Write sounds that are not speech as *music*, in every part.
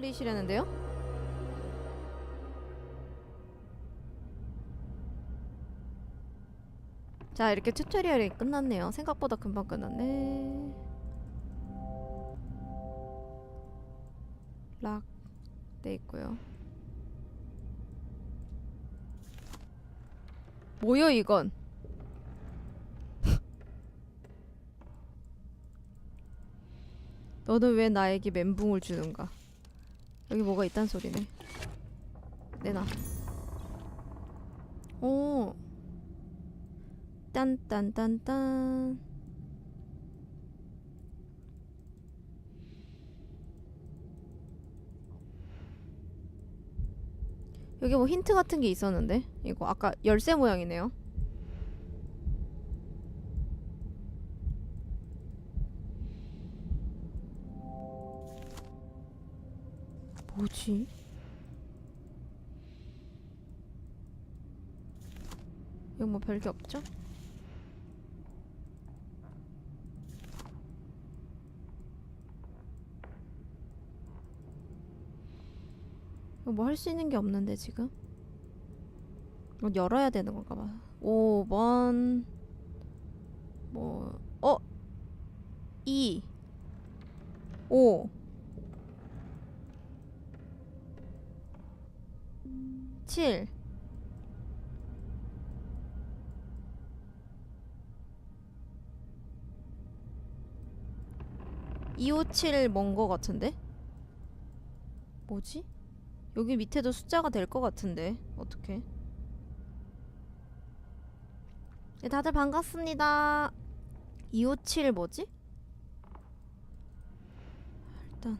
리시려는데요? 자 이렇게 튜토리얼이 끝났네요. 생각보다 금방 끝났네. 락돼 있고요. 뭐여 이건? *laughs* 너는 왜 나에게 멘붕을 주는가? 여기 뭐가 있단 소리네. 내놔. 오. 딴딴딴딴. 여기 뭐 힌트 같은 게 있었는데? 이거 아까 열쇠 모양이네요. 뭐지? 여기 뭐 별게 없죠? 뭐 할 수 있는 게 없는데 지금? 이거 열어야 되는 건가 봐. 5번 뭐 어? 2 5 7 257 먼 거 같은데? 뭐지? 여기 밑에도 숫자가 될 것 같은데 어떻게? 네, 다들 반갑습니다. 257 뭐지? 일단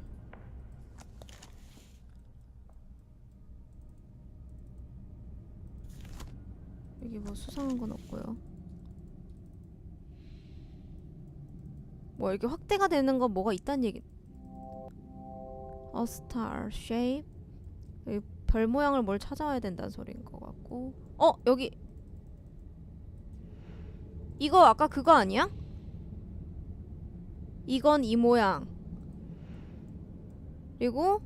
여기 뭐 수상한 건 없고요. 뭐 이렇게 확대가 되는 건 뭐가 있단 얘기? A star shape 별 모양을 뭘 찾아와야 된다는 소리인 것 같고 어 여기 이거 아까 그거 아니야? 이건 이 모양 그리고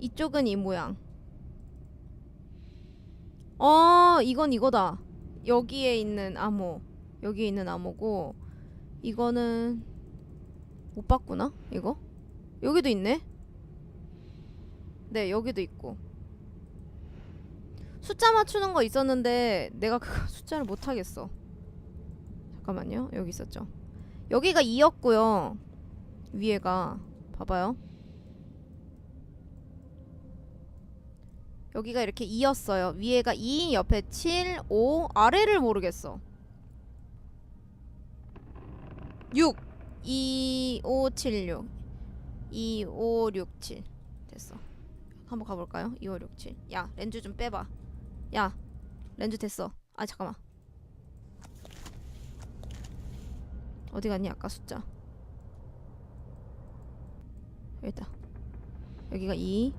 이쪽은 이 모양 어 이건 이거다 여기에 있는 암호 여기에 있는 암호고 이거는 못 봤구나 이거 여기도 있네 네, 여기도 있고. 숫자 맞추는 거 있었는데 내가 그 *laughs* 숫자를 못 하겠어. 잠깐만요. 여기 있었죠. 여기가 2였고요. 위에가 봐봐요. 여기가 이렇게 2였어요. 위에가 2, 옆에 7, 5, 아래를 모르겠어. 6 2 5 7 6 2 5 6 7 됐어. 한번 가볼까요? 2, 5, 6, 7. 야, 렌즈 좀 빼봐. 야, 렌즈 됐어. 아, 잠깐만. 어디 갔니? 아까 숫자. 여기 있다. 여기가 2,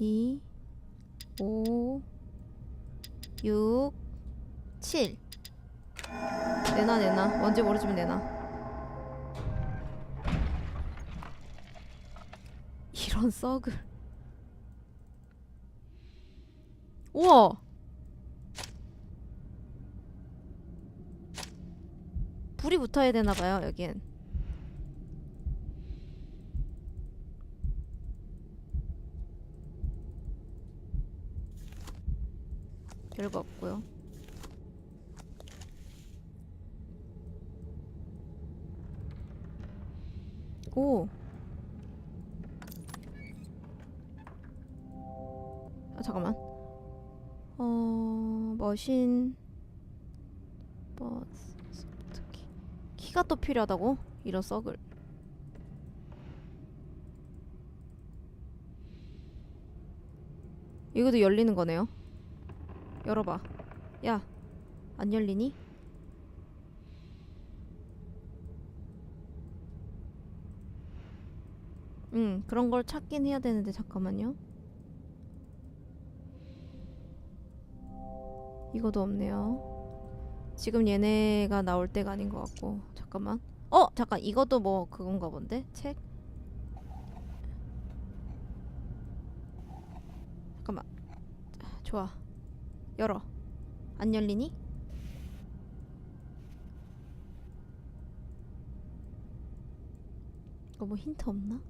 2, 5, 6, 7. 내놔, 내놔. 뭔지 모르지만 내놔. 이런 썩을 우와 불이 붙어야 되나봐요 여긴 별거 없고요 오 아 잠깐만. 어 머신 버스 키가 또 필요하다고? 이런 썩을. 이것도 열리는 거네요. 열어봐. 야, 안 열리니? 응, 그런 걸 찾긴 해야 되는데 잠깐만요. 이것도 없네요. 지금 얘네가 나올 때가 아닌 것 같고 잠깐만 어 잠깐 이것도 뭐 그건가 본데 책 잠깐만 좋아 열어 안 열리니? 이거 뭐 힌트 없나?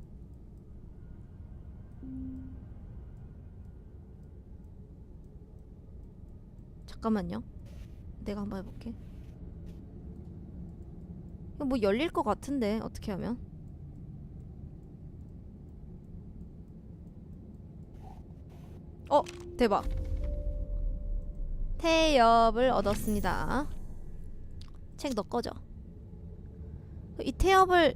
잠깐만요. 내가 한번 해볼게. 이거 뭐 열릴 것 같은데 어떻게 하면? 어 대박. 태엽을 얻었습니다. 책 너 꺼져. 이 태엽을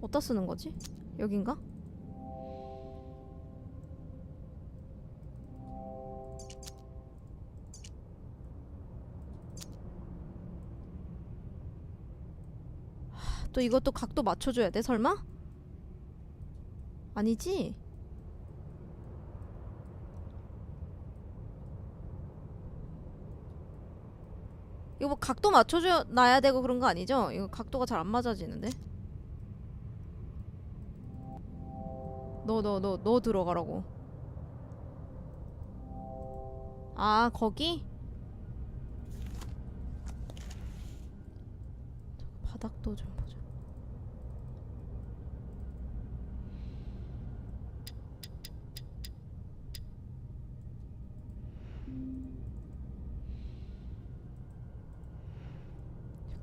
어디다 쓰는 거지? 여긴가? 하, 또 이것도 각도 맞춰줘야 돼 설마? 아니지? 이거 뭐 각도 맞춰줘 놔야 되고 그런 거 아니죠? 이거 각도가 잘 안 맞아지는데? 너 너 너 너 들어가라고. 아 거기? 바닥도 좀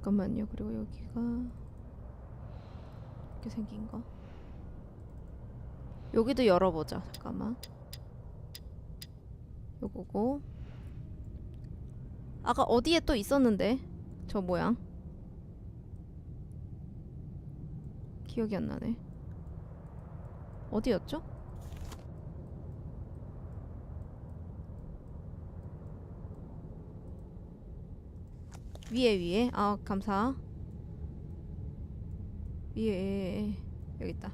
잠깐만요. 그리고 여기가 이렇게 생긴 거. 여기도 열어보자. 잠깐만. 요거고. 아까 어디에 또 있었는데? 저 모양. 기억이 안 나네. 어디였죠? 위에 위에. 아, 감사. 위에 여기 있다.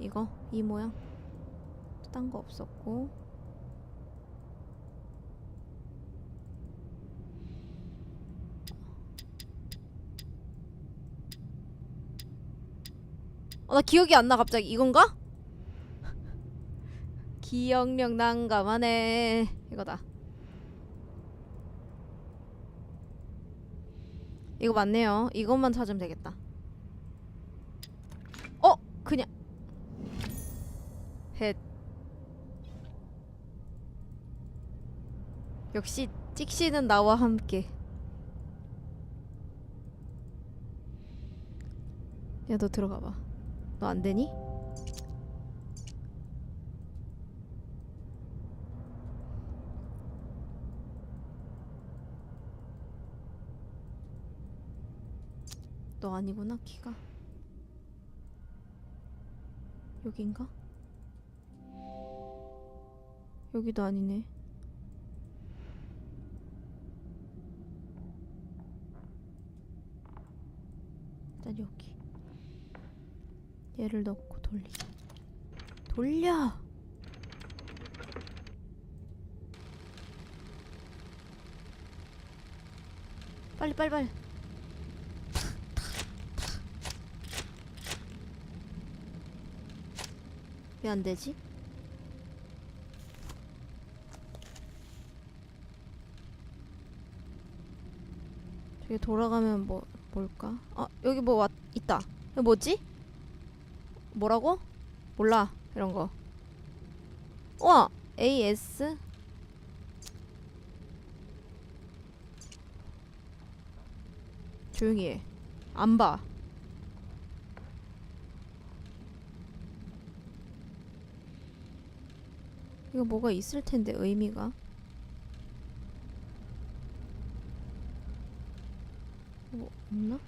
이거 이 모양 딴거 없었고 어, 나 기억이 안 나 갑자기 이건가? *laughs* 기억력 난감하네 이거다 이거 맞네요. 이것만 찾으면 되겠다. 어? 그냥. 헷. 역시 찍시는 나와 함께. 야 너 들어가 봐. 너 안 되니? 너 아니구나 키가 여긴가? 여기도 아니네. 일단 여기. 얘를 넣고 돌리자. 돌려. 빨리 빨리 빨리. 왜 안 되지? 저기 돌아가면 뭐 뭘까? 아 여기 뭐 왔, 있다. 이거 뭐지? 뭐라고? 몰라 이런 거. 우와 AS 조용히 해. 안 봐. 이거 뭐가 있을 텐데 의미가. 뭐 없나?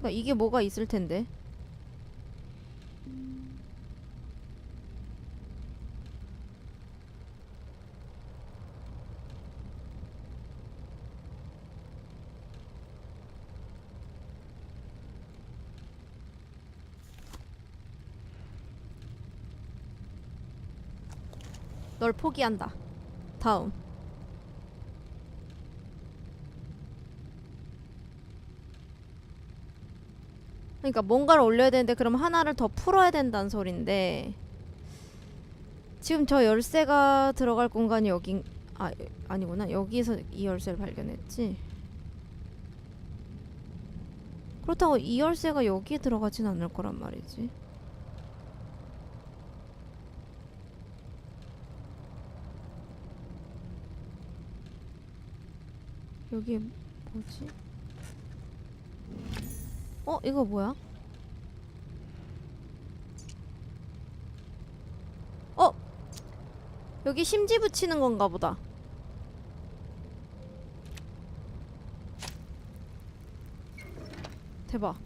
나 이게 뭐가 있을 텐데. 널 포기한다. 다음. 그러니까 뭔가를 올려야 되는데 그럼 하나를 더 풀어야 된다는 소린데 지금 저 열쇠가 들어갈 공간이 여긴 아 아니구나 여기서 이 열쇠를 발견했지 그렇다고 이 열쇠가 여기에 들어가진 않을 거란 말이지 여기 뭐지? 어 이거 뭐야? 어 여기 심지 붙이는 건가 보다. 대박.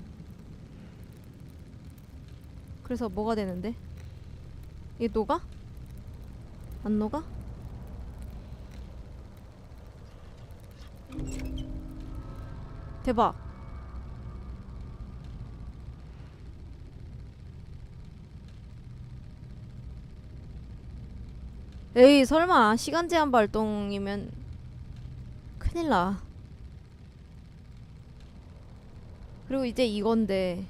그래서 뭐가 되는데? 이게 녹아? 안 녹아? 대박. 에이 설마 시간 제한 발동이면 큰일 나. 그리고 이제 이건데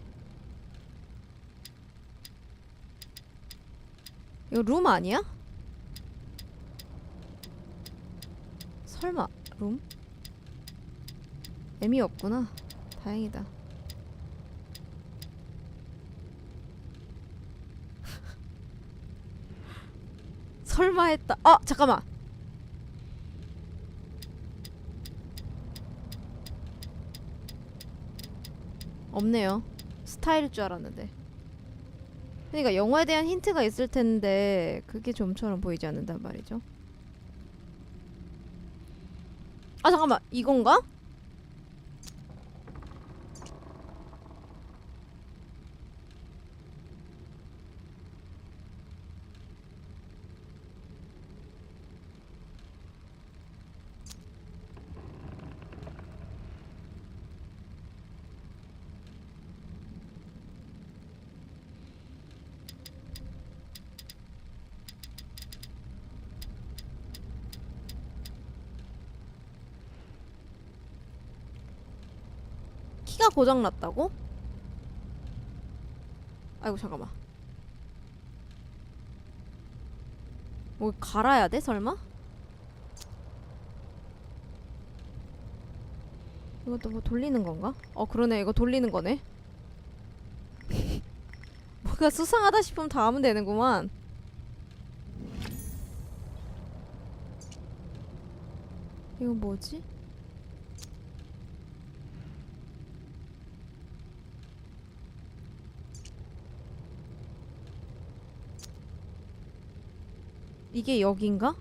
이거 룸 아니야? 설마 룸? 애미 없구나. 다행이다. *laughs* 설마 했다. 아 잠깐만. 없네요. 스타일일 줄 알았는데. 그러니까 영화에 대한 힌트가 있을 텐데 그게 좀처럼 보이지 않는단 말이죠. 아 잠깐만 이건가? 키가 고장 났다고? 아이고 잠깐만. 뭐 갈아야 돼 설마? 이것도 뭐 돌리는 건가? 어 그러네 이거 돌리는 거네. *laughs* 뭔가 수상하다 싶으면 다 하면 되는구만. 이거 뭐지? 이게 여긴가?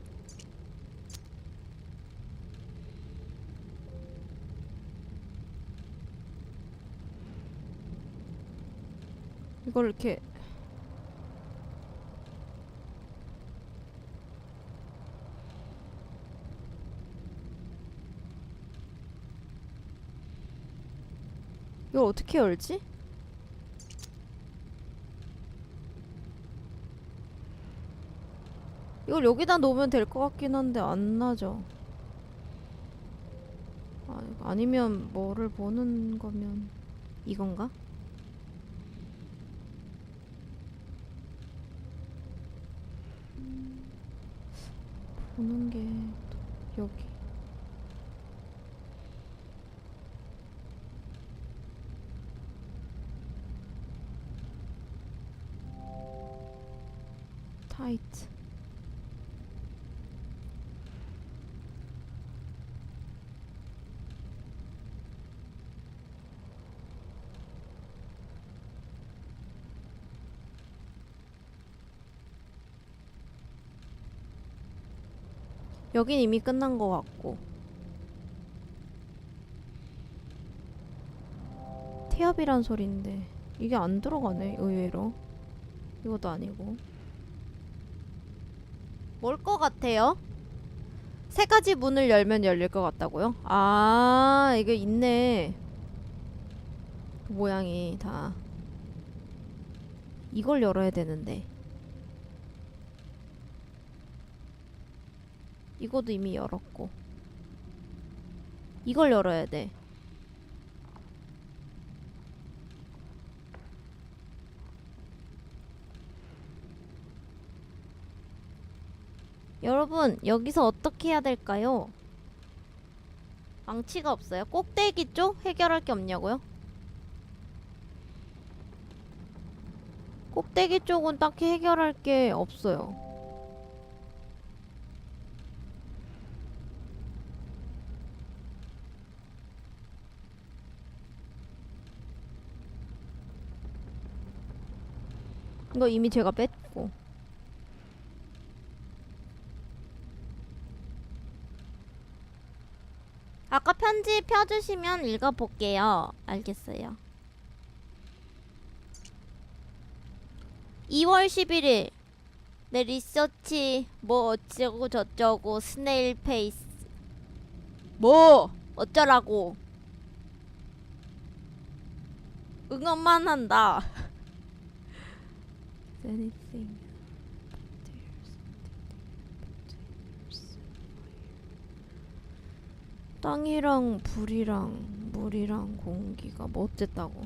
이걸 이렇게 이걸 어떻게 열지? 이걸 여기다 놓으면 될 것 같긴 한데 안 나죠. 아, 아니면 뭐를 보는 거면 이건가? 보는 게또 여기. 타이트. 여긴 이미 끝난 것 같고. 태엽이란 소리인데 이게 안 들어가네 의외로. 이것도 아니고. 뭘 것 같아요? 세 가지 문을 열면 열릴 것 같다고요? 아 이게 있네. 그 모양이 다. 이걸 열어야 되는데 이것도 이미 열었고 이걸 열어야 돼 여러분 여기서 어떻게 해야 될까요? 망치가 없어요. 꼭대기 쪽 해결할 게 없냐고요? 꼭대기 쪽은 딱히 해결할 게 없어요. 이거 이미 제가 뺐고. 아까 편지 펴주시면 읽어볼게요. 알겠어요. 2월 11일 내 리서치 뭐 어쩌고 저쩌고 스네일 페이스 뭐 어쩌라고 응원만 한다. Anything 땅이랑 불이랑 물이랑 공기가 뭐 어쨌다고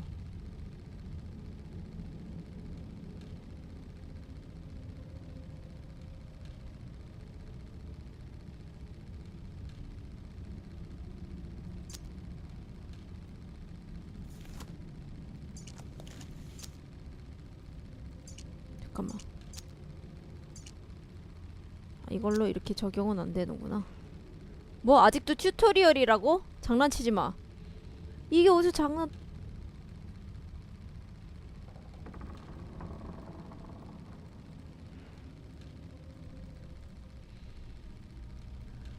잠깐만 아, 이걸로 이렇게 적용은 안 되는구나 뭐 아직도 튜토리얼이라고? 장난치지 마. 이게 어디서 장난?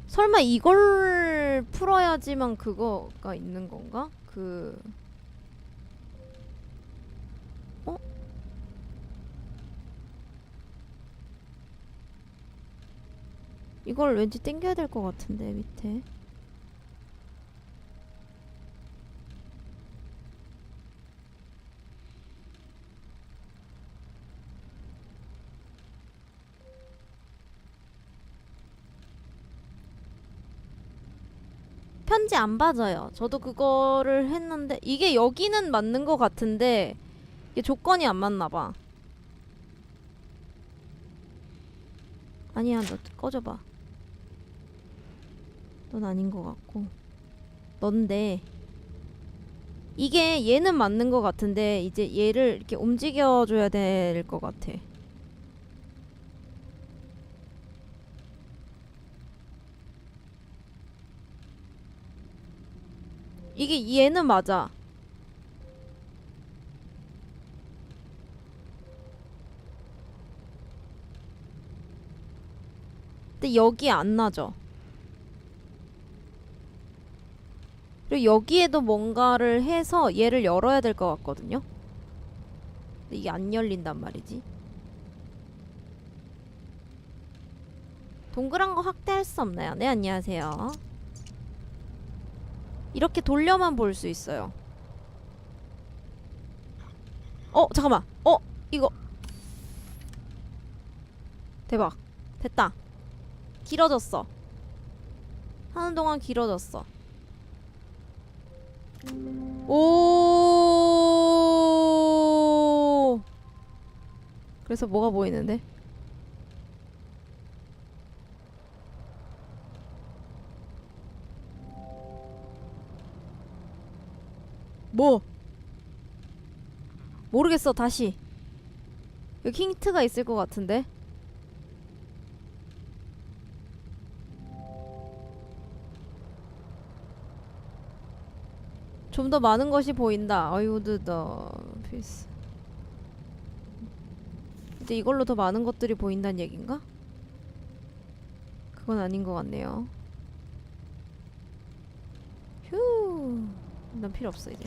설마 이걸 풀어야지만 그거가 있는 건가? 그 이걸 왠지 땡겨야 될 것 같은데 밑에 편지 안 받아요. 저도 그거를 했는데 이게 여기는 맞는 것 같은데 이게 조건이 안 맞나 봐. 아니야, 너 꺼져봐. 넌 아닌 것 같고. 넌데. 이게 얘는 맞는 것 같은데 이제 얘를 이렇게 움직여줘야 될 것 같아. 이게 얘는 맞아. 근데 여기 안 나죠. 그리고 여기에도 뭔가를 해서 얘를 열어야 될 것 같거든요. 근데 이게 안 열린단 말이지. 동그란 거 확대할 수 없나요? 네, 안녕하세요. 이렇게 돌려만 볼 수 있어요. 어, 잠깐만. 어, 이거. 대박. 됐다. 길어졌어. 하는 동안 길어졌어. 오. 그래서 뭐가 보이는데? 뭐? 모르겠어, 다시. 여기 힌트가 있을 것 같은데? 좀 더 많은 것이 보인다. 아이우드 더 피스. 근데 이걸로 더 많은 것들이 보인다는 얘긴가? 그건 아닌 것 같네요. 휴. 난 필요 없어 이제.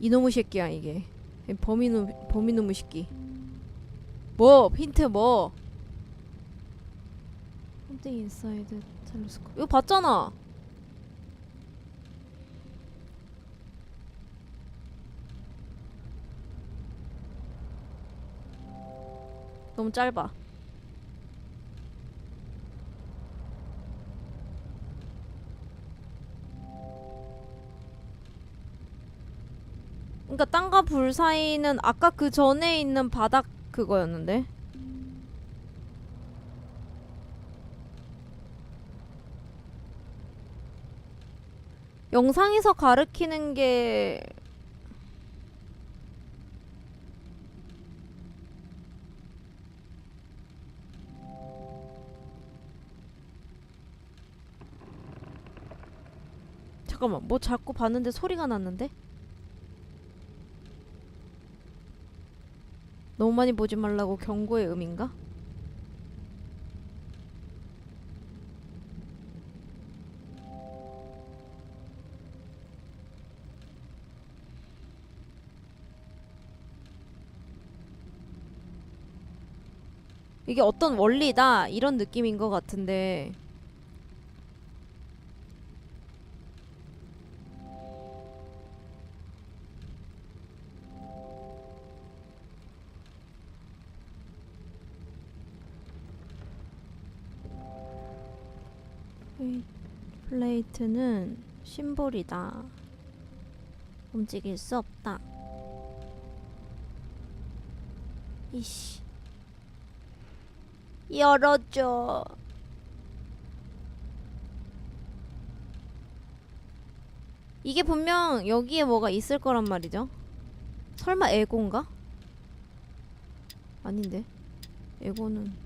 이놈의 새끼야 이게. 범인놈 범인놈의 새끼. 뭐 힌트 뭐? something inside telescope. 이거 봤잖아. 너무 짧아. 불 사이는 아까 그 전에 있는 바닥 그거였는데. 영상에서 가르키는 게 잠깐만 뭐 자꾸 봤는데 소리가 났는데 너무 많이 보지 말라고 경고의 의미인가? 이게 어떤 원리다 이런 느낌인 것 같은데 플레이트는 심볼이다. 움직일 수 없다. 이씨. 열어줘. 이게 분명 여기에 뭐가 있을 거란 말이죠. 설마 에고인가? 아닌데. 에고는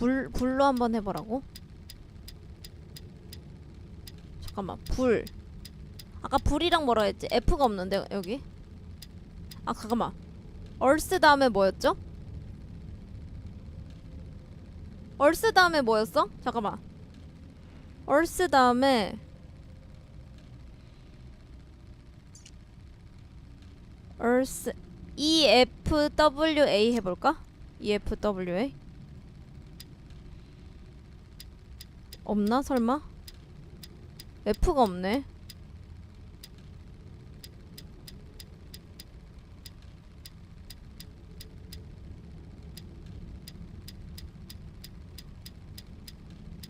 불 불로 한번 해보라고? 잠깐만 불 아까 불이랑 뭐라 했지? F가 없는데 여기? 아 잠깐만 얼스 다음에 뭐였죠? 얼스 다음에 뭐였어? 잠깐만 얼스 다음에 얼스 EFWA 해볼까? EFWA 없나 설마? F가 없네.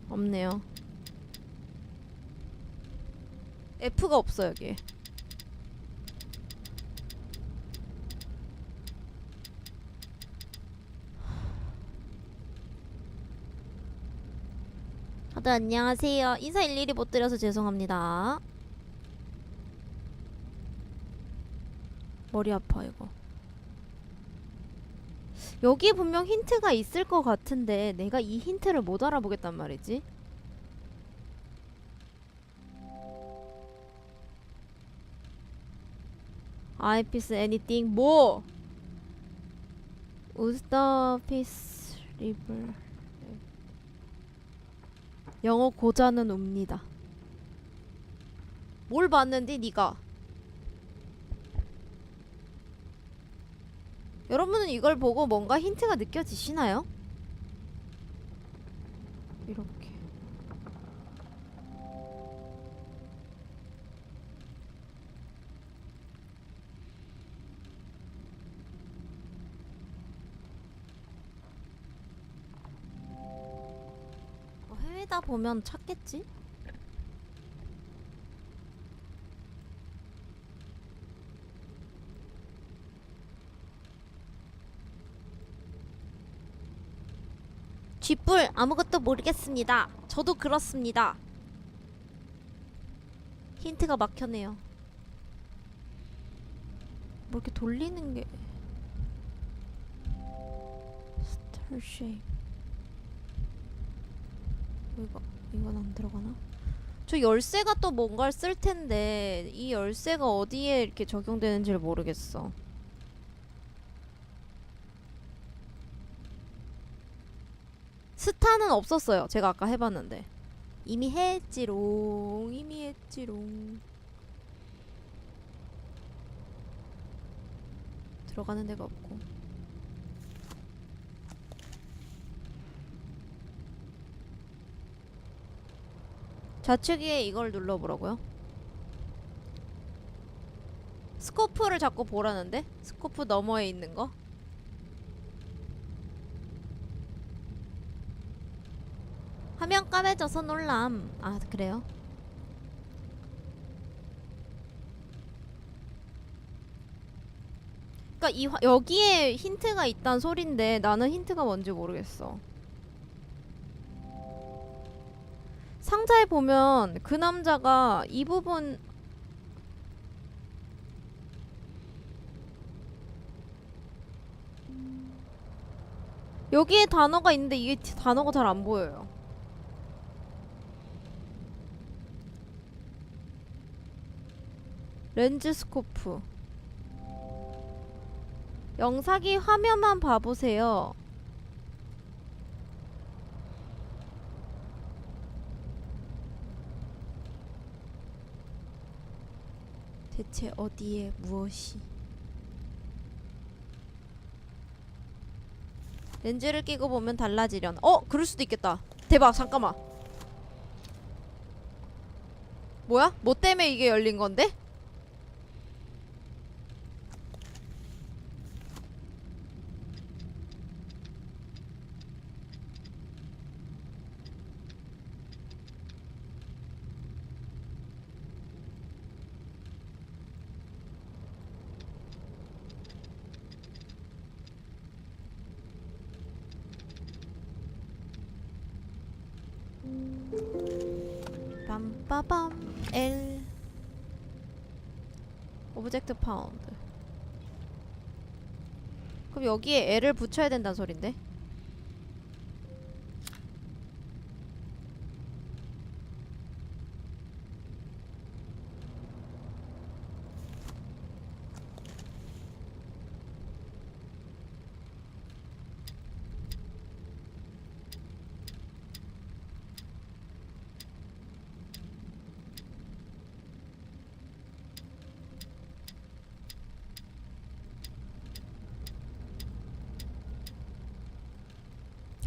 없네요. F가 없어 여기. 다들 안녕하세요. 인사 일일이 못 드려서 죄송합니다. 머리 아파 이거. 여기에 분명 힌트가 있을 것 같은데 내가 이 힌트를 못 알아보겠단 말이지. 아이피스 애니띵 뭐? 우스터 피스 리블 영어 고자는 옵니다. 뭘 봤는데 네가? 여러분은 이걸 보고 뭔가 힌트가 느껴지시나요? 이렇게. 보면 찾겠지? 쥐뿔 아무것도 모르겠습니다. 저도 그렇습니다. 힌트가 막혀네요. 뭐 이렇게 돌리는 게 스타 쉐입 이거 이건 안 들어가나? 저 열쇠가 또 뭔가를 쓸 텐데 이 열쇠가 어디에 이렇게 적용되는지를 모르겠어. 스타는 없었어요. 제가 아까 해봤는데 이미 했지롱 이미 했지롱 들어가는 데가 없고 좌측에 이걸 눌러보라고요? 스코프를 자꾸 보라는데? 스코프 너머에 있는 거? 화면 까매져서 놀람. 아, 그래요? 이 화- 여기에 힌트가 있단 소린데 나는 힌트가 뭔지 모르겠어. 상자에 보면 그 남자가 이 부분 여기에 단어가 있는데 이게 디- 단어가 잘 안 보여요. 렌즈 스코프. 영상이 화면만 봐보세요. 대체 어디에 무엇이? 렌즈를 끼고 보면 달라지려나? 어, 그럴 수도 있겠다. 대박, 잠깐만. 뭐야? 뭐 때문에 이게 열린 건데? 오브젝트 파운드 그럼 여기에 L을 붙여야 된다는 소린데?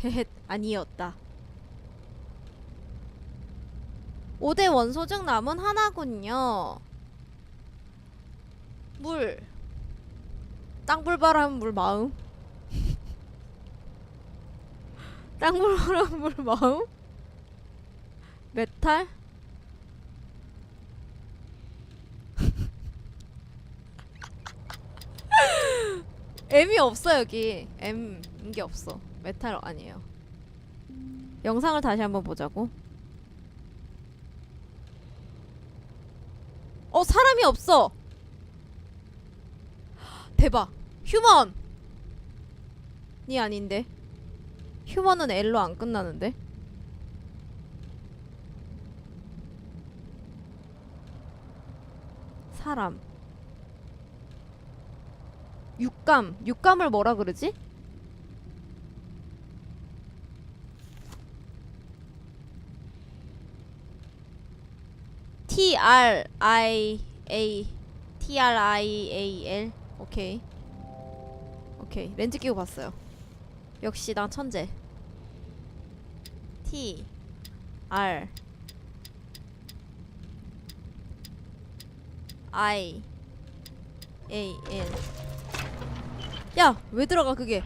헤헷 아니었다. 5대 원소 중 남은 하나군요. 물. 땅불바람 물 마음. *laughs* 땅불바람 물 마음? 메탈? *laughs* M이 없어 여기. M인 게 없어. 메탈 아니에요 영상을 다시 한번 보자고. 어 사람이 없어. 대박. 휴먼이 아닌데. 휴먼은 L로 안 끝나는데? 사람. 육감. 육감을 뭐라 그러지? T R I A T R I A L. 오케이. 오케이. 렌즈 끼고 봤어요. 역시 난 천재. T R I A L. 야왜 들어가 그게